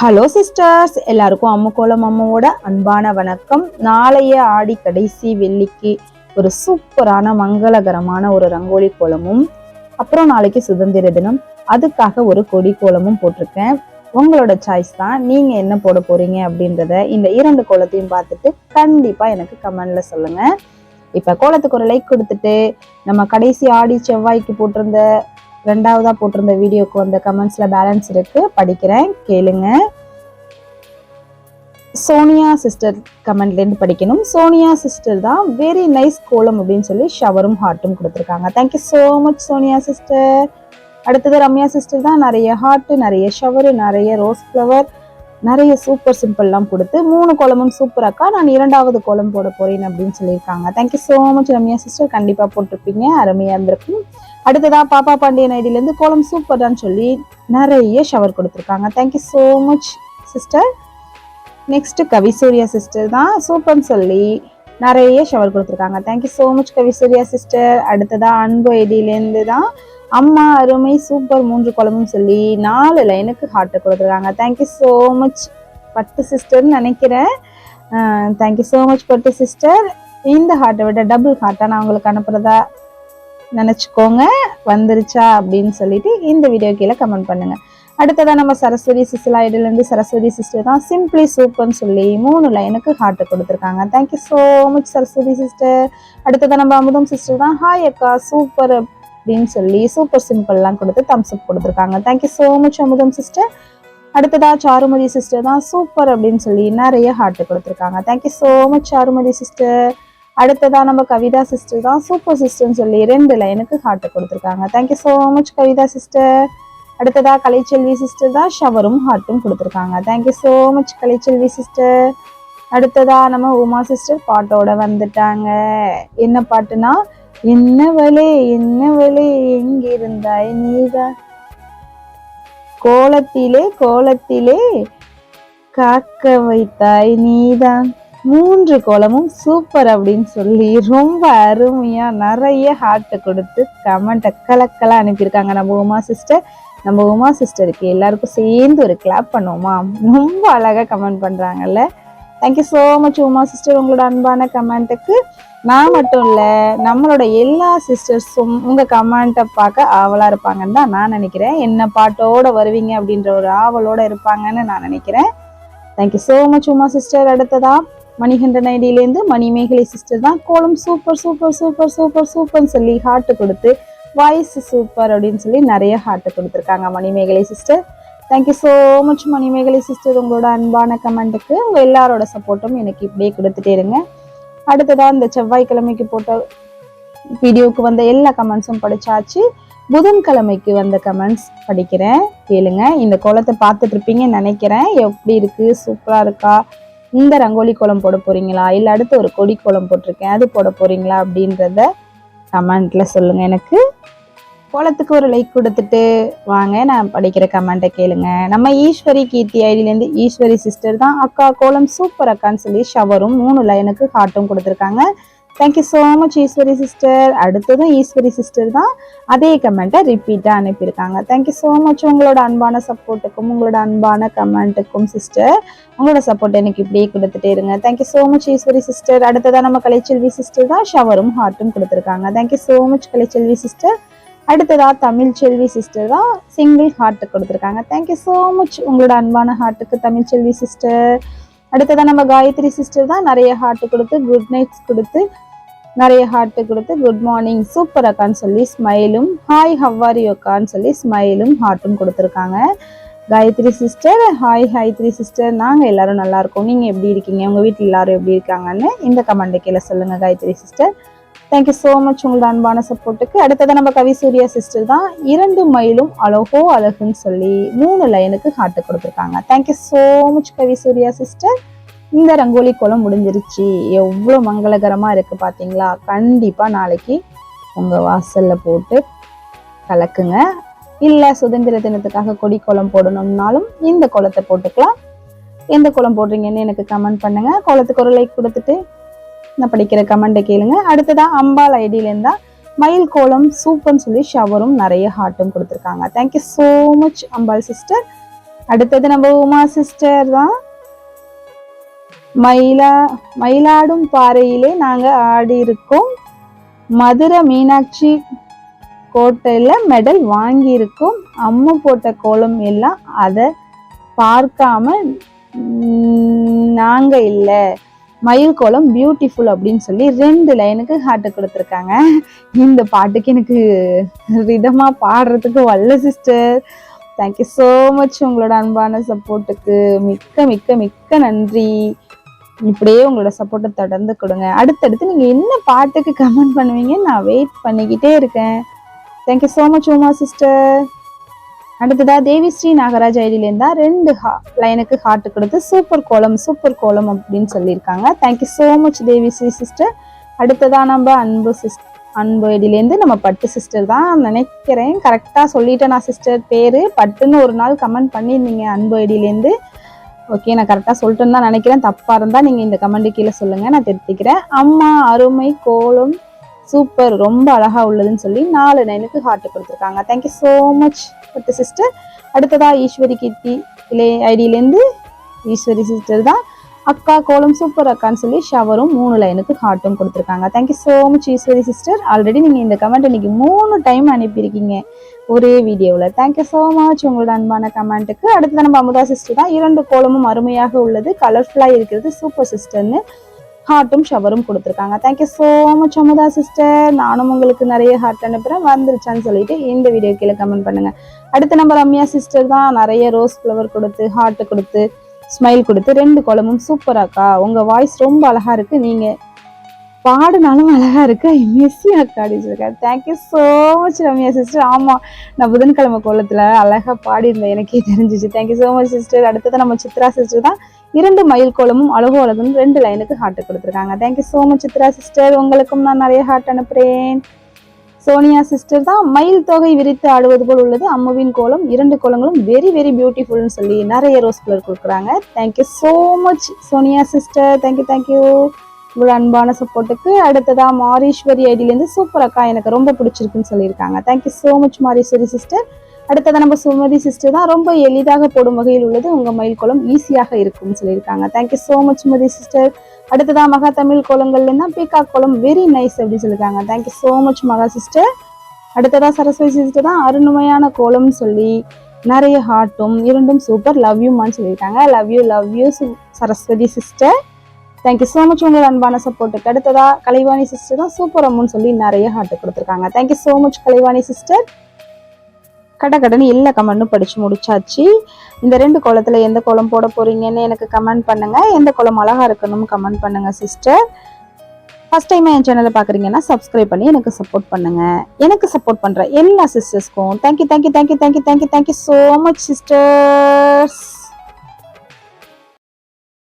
Hello sisters எல்லாருக்கும் அம்முக்கோலம் அம்மாவோட அன்பான வணக்கம். நாளைய ஆடி கடைசி வெள்ளிக்கு ஒரு சூப்பரான மங்களகரமான ஒரு ரங்கோலி கோலமும் அப்புறம் நாளைக்கு சுதந்திர தினம். அதுக்காக ஒரு கொடி கோலமும் போட்டிருக்கேன். உங்களோட சாய்ஸ் தான். நீங்க என்ன போட போறீங்க அப்படின்றத இந்த இரண்டு கோலத்தையும் பார்த்துட்டு கண்டிப்பா எனக்கு கமெண்ட்ல சொல்லுங்க. இப்ப கோலத்துக்கு ஒரு லைக் கொடுத்துட்டு நம்ம கடைசி ஆடி செவ்வாய்க்கு போட்டிருந்த ரெண்டாவதாக போட்டிருந்த வீடியோக்கு வந்த கமெண்ட்ஸில் பேலன்ஸ் இருக்குது படிக்கிறேன் கேளுங்க. சோனியா சிஸ்டர் கமெண்ட்லேருந்து படிக்கணும். சோனியா சிஸ்டர் தான் வெரி நைஸ் கோலம் அப்படின்னு சொல்லி ஷவரும் ஹார்ட்டும் கொடுத்துருக்காங்க. Thank you so much Sonia sister அடுத்தது ரம்யா சிஸ்டர் தான். நிறைய ஹார்ட்டு நிறைய ஷவரு நிறைய ரோஸ் ஃப்ளவர் நிறைய சூப்பர் சிம்பிள்லாம் கொடுத்து மூணு கோலமும் சூப்பர் அக்கா நான் இரண்டாவது கோலம் போட போறேன் அப்படின்னு சொல்லியிருக்காங்க. Thank you so much Ramya sister கண்டிப்பாக போட்டிருப்பீங்க. அருமையாக இருந்திருக்கும். அடுத்ததா பாப்பா பாண்டியன் ஐடியிலேருந்து கோலம் சூப்பரான்னு சொல்லி நிறைய ஷவர் கொடுத்துருக்காங்க. Thank you so much sister next Kavisurya sister தான். சூப்பர்னு சொல்லி நிறைய ஷவர் கொடுத்துருக்காங்க. Thank you so much Kavisurya sister அடுத்ததா அன்பு ஐடியிலேருந்து தான் அம்மா அருமை சூப்பர் மூன்று குழம்பும் சொல்லி நாலு லைனுக்கு ஹார்ட்டை கொடுத்துருக்காங்க. தேங்க்யூ ஸோ மச் பட்டு சிஸ்டர்னு நினைக்கிறேன். Thank you so much Pattu sister இந்த ஹார்ட்டை விட டபுள் ஹார்ட்டாக நான் உங்களுக்கு அனுப்புகிறதா நினச்சிக்கோங்க. வந்துருச்சா அப்படின்னு சொல்லிட்டு இந்த வீடியோ கீழே கமெண்ட் பண்ணுங்க. அடுத்ததான் நம்ம சரஸ்வதி சிஸ்டர் சரஸ்வதி சிஸ்டர் தான் சிம்பிளி சூப்பர்னு சொல்லி மூணு லைனுக்கு ஹார்ட்டு கொடுத்துருக்காங்க. Thank you so much Saraswathi sister அடுத்ததான் நம்ம அமுதம் சிஸ்டர் தான். ஹாய் அக்கா சூப்பர். அப்படின்னு சொல்லி சூப்பர் சிம்பிள்லாம் கொடுத்து தம்ஸ் அப் கொடுத்துருக்காங்க. Thank you so much Amudham sister அடுத்ததா சாருமதி சிஸ்டர் தான் சூப்பர் அப்படின்னு சொல்லி நிறைய ஹார்ட் கொடுத்துருக்காங்க. Thank you so much Charumathi sister அடுத்ததா நம்ம கவிதா சிஸ்டர் தான் சூப்பர் சிஸ்டர்னு சொல்லி ரெண்டு லைனுக்கு ஹார்ட் கொடுத்துருக்காங்க. Thank you so much Kavitha sister அடுத்ததா கலைச்செல்வி சிஸ்டர் தான் ஷவரும் ஹார்ட்டும் கொடுத்துருக்காங்க. Thank you so much Kalaiselvi sister அடுத்ததா நம்ம உமா சிஸ்டர் பாட்டோட வந்துட்டாங்க. என்ன பாட்டுனா என்னவளே என்னவளே எங்கிருந்தாய் நீதான் கோலத்திலே கோலத்திலே காக்க வைத்தாய் நீதான் மூன்று கோலமும் சூப்பர் அப்படின்னு சொல்லி ரொம்ப அருமையா நிறைய ஹார்ட்டை கொடுத்து கமெண்ட்டை கலக்கலாக அனுப்பியிருக்காங்க. நம்ம உமா சிஸ்டர் நம்ம உமா சிஸ்டருக்கு எல்லாருக்கும் சேர்ந்து ஒரு கிளாப் பண்ணுவோமா? ரொம்ப அழகா கமெண்ட் பண்றாங்கல்ல. Thank you so much Uma sister உங்களோட அன்பான கமெண்ட்டுக்கு நான் மட்டும் இல்லை நம்மளோட எல்லா சிஸ்டர்ஸும் உங்கள் கமெண்ட்டை பார்க்க ஆவலாக இருப்பாங்கன்னு தான் நான் நினைக்கிறேன். என்ன பாட்டோட வருவீங்க அப்படின்ற ஒரு ஆவலோட இருப்பாங்கன்னு நான் நினைக்கிறேன். Thank you so much Uma sister அடுத்ததா மணிகண்டன் ஐடியிலேருந்து மணிமேகலை சிஸ்டர் தான் கோலம் சூப்பர் சூப்பர் சூப்பர் சூப்பர் சூப்பர்னு சொல்லி ஹார்ட் கொடுத்து வாய்ஸ் சூப்பர் அப்படின்னு சொல்லி நிறைய ஹார்ட்டு கொடுத்துருக்காங்க Manimegalai sister thank you so much Manimegalai sister உங்களோட அன்பான கமெண்ட்டுக்கு உங்கள் எல்லாரோட சப்போர்ட்டும் எனக்கு இப்படியே கொடுத்துட்டே இருங்க. அடுத்ததாக இந்த செவ்வாய்க்கிழமைக்கு போட்ட வீடியோவுக்கு வந்த எல்லா கமெண்ட்ஸும் படித்தாச்சு புதன்கிழமைக்கு வந்த கமெண்ட்ஸ் படிக்கிறேன். கேளுங்க. இந்த கோலத்தை பார்த்துட்டு இருப்பீங்கன்னு நினைக்கிறேன். எப்படி இருக்குது சூப்பராக இருக்கா? இந்த ரங்கோலி கோலம் போட போகிறீங்களா இல்லை அடுத்து ஒரு கொடி கோலம் போட்டிருக்கேன். அது போட போகிறீங்களா அப்படின்றத கமெண்ட்டில் சொல்லுங்கள் எனக்கு. கோலத்துக்கு ஒரு லைக் கொடுத்துட்டு வாங்க. நான் படிக்கிற கமெண்ட்டை கேளுங்க. நம்ம ஈஸ்வரி கீர்த்தி ஐடியிலேருந்து ஈஸ்வரி சிஸ்டர் தான் அக்கா கோலம் சூப்பர் அக்கான்னு சொல்லி ஷவரும் மூணு லைனுக்கு ஹார்ட்டும் கொடுத்துருக்காங்க. Thank you so much Eswari sister அடுத்ததும் ஈஸ்வரி சிஸ்டர் தான் அதே கமெண்ட்டை ரிப்பீட்டாக அனுப்பியிருக்காங்க. தேங்க்யூ ஸோ மச் உங்களோட அன்பான சப்போர்ட்டுக்கும் உங்களோட அன்பான கமெண்ட்டுக்கும் சிஸ்டர் உங்களோட சப்போர்ட் எனக்கு இப்படியே கொடுத்துட்டே இருங்க. Thank you so much Eswari sister அடுத்ததாக நம்ம கலைச்செல்வி சிஸ்டர் தான் ஷவரும் ஹார்ட்டும் கொடுத்துருக்காங்க. Thank you so much Kalaiselvi sister அடுத்ததாக தமிழ் செல்வி சிஸ்டர் தான் சிங்கிள் ஹார்ட் கொடுத்துருக்காங்க. தேங்க்யூ ஸோ மச் உங்களோட அன்பான ஹார்ட்டுக்கு தமிழ் செல்வி சிஸ்டர் அடுத்ததாக நம்ம காயத்ரி சிஸ்டர் தான் நிறைய ஹார்ட் கொடுத்து குட் நைட்ஸ் கொடுத்து நிறைய ஹார்ட் கொடுத்து குட் மார்னிங் சூப்பர் அக்கான்னு சொல்லி ஸ்மைலும் ஹாய் ஹவ்வாரி அக்கான்னு சொல்லி ஸ்மைலும் ஹார்ட்டும் கொடுத்துருக்காங்க. காயத்ரி சிஸ்டர் ஹாய் ஹாய்த்ரி சிஸ்டர் நாங்கள் எல்லாரும் நல்லா இருக்கோம். நீங்கள் எப்படி இருக்கீங்க? உங்கள் வீட்டில் எல்லாரும் எப்படி இருக்காங்கன்னு இந்த கமெண்ட் கீழே சொல்லுங்கள் Gayathri sister thank you so much உங்களோட அன்பான சப்போர்ட்டுக்கு அடுத்தது நம்ம கவி சூர்யா சிஸ்டர் தான். இரண்டு மைலும் அழகோ அழகுன்னு சொல்லி மூணு லைனுக்கு ஹார்ட் கொடுத்துருக்காங்க. Thank you so much Kavisurya sister இந்த ரங்கோலி கோலம் முடிஞ்சிருச்சு. எவ்வளோ மங்களகரமாக இருக்குது பார்த்தீங்களா கண்டிப்பாக நாளைக்கு உங்கள் வாசலில் போட்டு கலக்குங்க. இல்லை சுதந்திர தினத்துக்காக கொடி கோலம் போடணும்னாலும் இந்த கோலத்தை போட்டுக்கலாம். எந்த கோலம் போடுறீங்கன்னு எனக்கு கமெண்ட் பண்ணுங்கள் கோலத்துக்கு ஒரு லைக் கொடுத்துட்டு நான் படிக்கிற கமெண்ட்டை கேளுங்க. அடுத்ததா அம்பாள் ஐடியிலேருந்தா மயில் கோலம் சூப்பர்னு சொல்லி ஷவரும் நிறைய ஹார்ட்டும் கொடுத்துருக்காங்க. Thank you so much Ambal sister அடுத்தது நம்ம உமா சிஸ்டர் தான் மயிலா மயிலாடும் பாறையிலே நாங்கள் ஆடி இருக்கோம் மதுரை மீனாட்சி கோட்டையில் மெடல் வாங்கியிருக்கோம். அம்மு போட்ட கோலம் எல்லாம் அதை பார்க்காம நாங்கள் இல்லை. மயில் கோலம் பியூட்டிஃபுல் அப்படின்னு சொல்லி ரெண்டு லைனுக்கு ஹார்ட்டு கொடுத்துருக்காங்க. இந்த பாட்டுக்கு எனக்கு ரிதமாக பாடுறதுக்கு வல்ல சிஸ்டர் தேங்க்யூ ஸோ மச் உங்களோட அன்பான சப்போர்ட்டுக்கு மிக்க மிக்க மிக்க நன்றி. இப்படியே உங்களோட சப்போர்ட்டை தொடர்ந்து கொடுங்க. அடுத்தடுத்து நீங்கள் என்ன பாட்டுக்கு கமெண்ட் பண்ணுவீங்க நான் வெயிட் பண்ணிக்கிட்டே இருக்கேன். Thank you so much Uma sister அடுத்ததா தேவி ஸ்ரீ நாகராஜ் ஐடியிலேருந்தா ரெண்டு ஹா லைனுக்கு ஹார்ட் கொடுத்து சூப்பர் கோலம் சூப்பர் கோலம் அப்படின்னு சொல்லியிருக்காங்க. Thank you so much Devi Sri sister அடுத்ததா நம்ம அன்பு சிஸ் அன்பு ஐடியிலேருந்து நம்ம பட்டு சிஸ்டர் தான் நினைக்கிறேன். கரெக்டாக சொல்லிட்டேன் நான் சிஸ்டர் பேர். பட்டுன்னு ஒரு நாள் கமெண்ட் பண்ணியிருந்தீங்க அன்பு ஐடியிலேருந்து. ஓகே நான் கரெக்டாக சொல்லிட்டேன்னு தான் நினைக்கிறேன். தப்பாக இருந்தால் நீங்கள் இந்த கமெண்ட் கீழே சொல்லுங்கள் நான் திருத்திக்கிறேன். அம்மா அருமை கோலம் சூப்பர் ரொம்ப அழகா உள்ளதுன்னு சொல்லி நாலு லைனுக்கு ஹார்ட் கொடுத்துருக்காங்க. Thank you so much Pattu sister அடுத்ததா ஈஸ்வரி கீர்த்தி இலே ஐடியிலேருந்து ஈஸ்வரி சிஸ்டர் தான். அக்கா கோலம் சூப்பர் அக்கான்னு சொல்லி ஷவரும் மூணு லைனுக்கு ஹார்ட்டும் கொடுத்துருக்காங்க. Thank you so much Eswari sister already நீங்கள் இந்த கமெண்ட் இன்னைக்கு மூணு டைம் அனுப்பியிருக்கீங்க. ஒரே வீடியோவில் தேங்க்யூ ஸோ மச் உங்களோட அன்பான கமெண்ட்டுக்கு அடுத்தது நம்ம அமுதா சிஸ்டர் தான். இரண்டு கோலமும் அருமையாக உள்ளது. கலர்ஃபுல்லாக இருக்கிறது. சூப்பர் சிஸ்டர்னு ஹார்ட்டும் ஷவரும் கொடுத்துருக்காங்க. Thank you so much Amudha sister நானும் உங்களுக்கு நிறைய ஹார்ட் அனுப்புகிறேன் வந்துருச்சான்னு சொல்லிட்டு இந்த வீடியோ கீழே கமெண்ட் பண்ணுங்க. அடுத்த நம்ம ரம்யா சிஸ்டர் தான் நிறைய ரோஸ் ஃப்ளவர் கொடுத்து ஹார்ட் கொடுத்து ஸ்மைல் கொடுத்து ரெண்டு குழம்பும் சூப்பராக்கா உங்கள் வாய்ஸ் ரொம்ப அழகாக இருக்குது நீங்கள் பாடினாலும் அழகா இருக்கு. மிஸ்ஸி அக்கா அப்படின்னு thank you so much Ramya sister ஆமாம் நான் புதன்கிழமை கோலத்தில் அழகாக பாடியிருந்தேன். எனக்கே தெரிஞ்சிச்சு. தேங்க்யூ ஸோ மச் சிஸ்டர் அடுத்தது நம்ம சித்ரா சிஸ்டர் தான். இரண்டு மயில் கோலமும் அழகோ அழகும் ரெண்டு லைனுக்கு ஹார்ட் கொடுத்துருக்காங்க. Thank you so much Chitra sister உங்களுக்கும் நான் நிறைய ஹார்ட் அனுப்புகிறேன் சோனியா சிஸ்டர் தான் மயில் தொகை விரித்து ஆடுவது போல் உள்ளது. அம்முவின் கோலம் இரண்டு கோலங்களும் வெரி வெரி பியூட்டிஃபுல்னு சொல்லி நிறைய ரோஸ் கலர் கொடுக்குறாங்க. Thank you so much Sonia sister thank you thank you இவ்வளோ அன்பான சப்போர்ட்டுக்கு அடுத்ததா மாரீஸ்வரி ஐடியிலேருந்து சூப்பர் அக்கா எனக்கு ரொம்ப பிடிச்சிருக்குன்னு சொல்லியிருக்காங்க. Thank you so much Mariswari sister அடுத்ததாக நம்ம சுமதி சிஸ்டர் தான் ரொம்ப எளிதாக போடும் வகையில் உள்ளது. உங்கள் மயில் கோலம் ஈஸியாக இருக்கும்னு சொல்லியிருக்காங்க. Thank you so much Sumathi sister அடுத்ததாக மகா தமிழ் கோலங்கள்ல தான் பீகா கோலம் வெரி நைஸ் அப்படின்னு சொல்லியிருக்காங்க. Thank you so much Maha sister அடுத்ததாக சரஸ்வதி சிஸ்டர் தான் அருண்மையான கோலம்னு சொல்லி நிறைய ஹார்ட்டும் இரண்டும் சூப்பர் லவ் யூமான்னு சொல்லியிருக்காங்க. Love you love you Saraswathi sister thank you so much உங்களோட அன்பான சப்போர்ட்டுக்கு அடுத்ததா கலைவாணி சிஸ்டர் தான் சூப்பர் அம்முன்னு சொல்லி நிறைய ஹார்ட் கொடுத்துருக்காங்க. Thank you so much Kalaivani sister கட கடன்னு எல்லா கமெண்ட்டும் படித்து முடிச்சாச்சு. இந்த ரெண்டு குளத்தில் எந்த கோலம் போட போகிறீங்கன்னு எனக்கு கமெண்ட் பண்ணுங்கள் எந்த கோலம் அழகா இருக்கணும் கமெண்ட் பண்ணுங்கள் சிஸ்டர் ஃபர்ஸ்ட் டைம் என் சேனலை பார்க்குறீங்கன்னா சப்ஸ்கிரைப் பண்ணி எனக்கு சப்போர்ட் பண்ணுங்கள் எனக்கு சப்போர்ட் பண்ணுற எல்லா சிஸ்டர்ஸ்க்கும் thank you thank you thank you thank you thank you thank you so much sisters